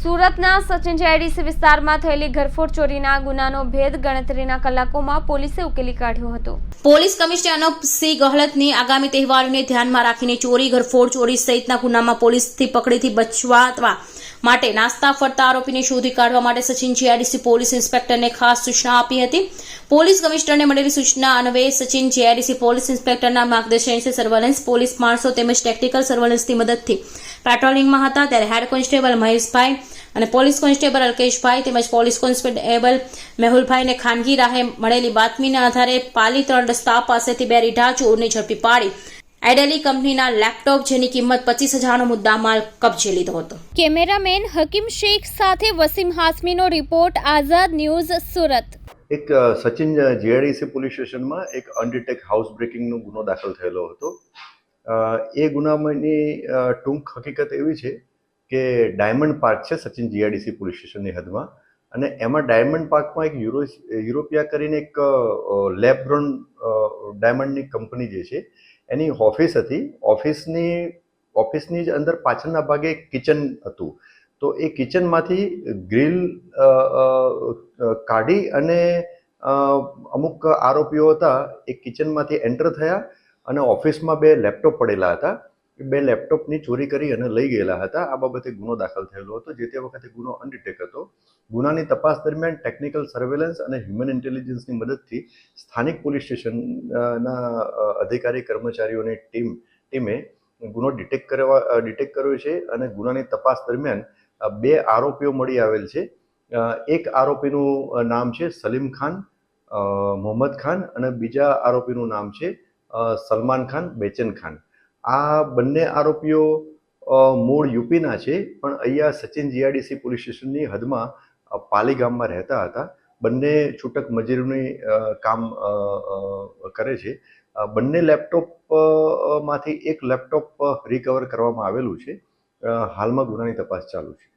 સુરતના સચિન જેડીસી વિસ્તારમાં થયેલી ઘરફોડ ચોરીના ગુનાનો ભેદ ગણતરીના કલાકોમાં પોલીસે ઉકેલી કાઢ્યો હતો. પોલીસ કમિશનર અનુપસિંહ ગહલતની આગામી તહેવારોને ધ્યાનમાં રાખીને ચોરી, ઘરફોડ ચોરી સહિતના ગુનામાં પોલીસથી પકડીથી બચવા માટે નાસ્તા ફરતા આરોપીને શોધી કાઢવા માટે સચિન જીઆરડીસી પોલીસ ઇન્સ્પેક્ટરને ખાસ સૂચના આપી હતી. પોલીસ કમિશનરને મળેલી સૂચના અન્વયે સચિન જીઆરડીસી પોલીસ ઇન્સ્પેક્ટરના માર્ગદર્શનથી સર્વેલન્સ પોલીસ માણસો તેમજ ટેકનિકલ સર્વેલન્સની મદદથી પેટ્રોલિંગમાં હતા. ત્યારે હેડ કોન્સ્ટેબલ મહેશભાઈ અને પોલીસ કોન્સ્ટેબલ અલ્કેશભાઈ તેમજ પોલીસ કોન્સ્ટેબલ મેહુલભાઈને ખાનગી રાહે મળેલી બાતમીના આધારે પાલી ત્રણ રસ્તા પાસેથી બે રીઢા ચોરને ઝડપી પાડી. આઈડેલી કંપનીના લેપટોપ જેની કિંમત પચીસ હજારનો મુદ્દામાલ કબજે લીધો હતો. કેમેરામેન હકીમ શેખ સાથે વસીમ હાસમીનો રિપોર્ટ આઝાદ ન્યૂઝ સુરત. એક સચિન જીઆઈડીસી પોલીસ સ્ટેશનમાં એક અનડિટેક હાઉસ બ્રેકિંગનો ગુનો દાખલ થયેલો હતો. એ ગુનામાંની ટૂંક હકીકત એવી છે કે ડાયમંડ પાર્ક છે સચિન જીઆઈડીસી પોલીસ સ્ટેશનની હદમાં. અને એમાં ડાયમંડ પાર્કમાં એક યુરો, યુરોપિયા કરીને એક લેબ ગ્રોન ડાયમંડની કંપની જે છે, એની ઓફિસ હતી. ઓફિસની ઓફિસની જ અંદર પાછળના ભાગે કિચન હતું. તો એ કિચનમાંથી ગ્રીલ કાઢી અને અમુક આરોપીઓ હતા, એ કિચનમાંથી એન્ટર થયા અને ઓફિસમાં બે લેપટોપ પડેલા હતા. બે લેપટોપની ચોરી કરી અને લઈ ગયેલા હતા. આ બાબતે ગુનો દાખલ થયેલો હતો, જે તે વખતે ગુનો અનડિટેક હતો. ગુનાની તપાસ દરમિયાન ટેકનિકલ સર્વેલન્સ અને હ્યુમન ઇન્ટેલિજન્સની મદદથી સ્થાનિક પોલીસ સ્ટેશનના અધિકારી, કર્મચારીઓની ટીમ, ટીમે ગુનો ડિટેક્ટ કરવા ડિટેક્ટ કર્યો છે અને ગુનાની તપાસ દરમિયાન બે આરોપીઓ મળી આવેલ છે. એક આરોપીનું નામ છે સલીમ ખાન મોહમ્મદ ખાન અને બીજા આરોપીનું નામ છે સલમાન ખાન, બેચન ખાન. આ બંને આરોપીઓ મૂળ યુપીના છે, પણ અહીંયા સચિન જીઆરડીસી પોલીસ સ્ટેશનની હદમાં પાલી ગામમાં રહેતા હતા. બંને છૂટક મજૂરીની કામ કરે છે. બંને લેપટોપમાંથી એક લેપટોપ રિકવર કરવામાં આવેલું છે. હાલમાં ગુનાની તપાસ ચાલુ છે.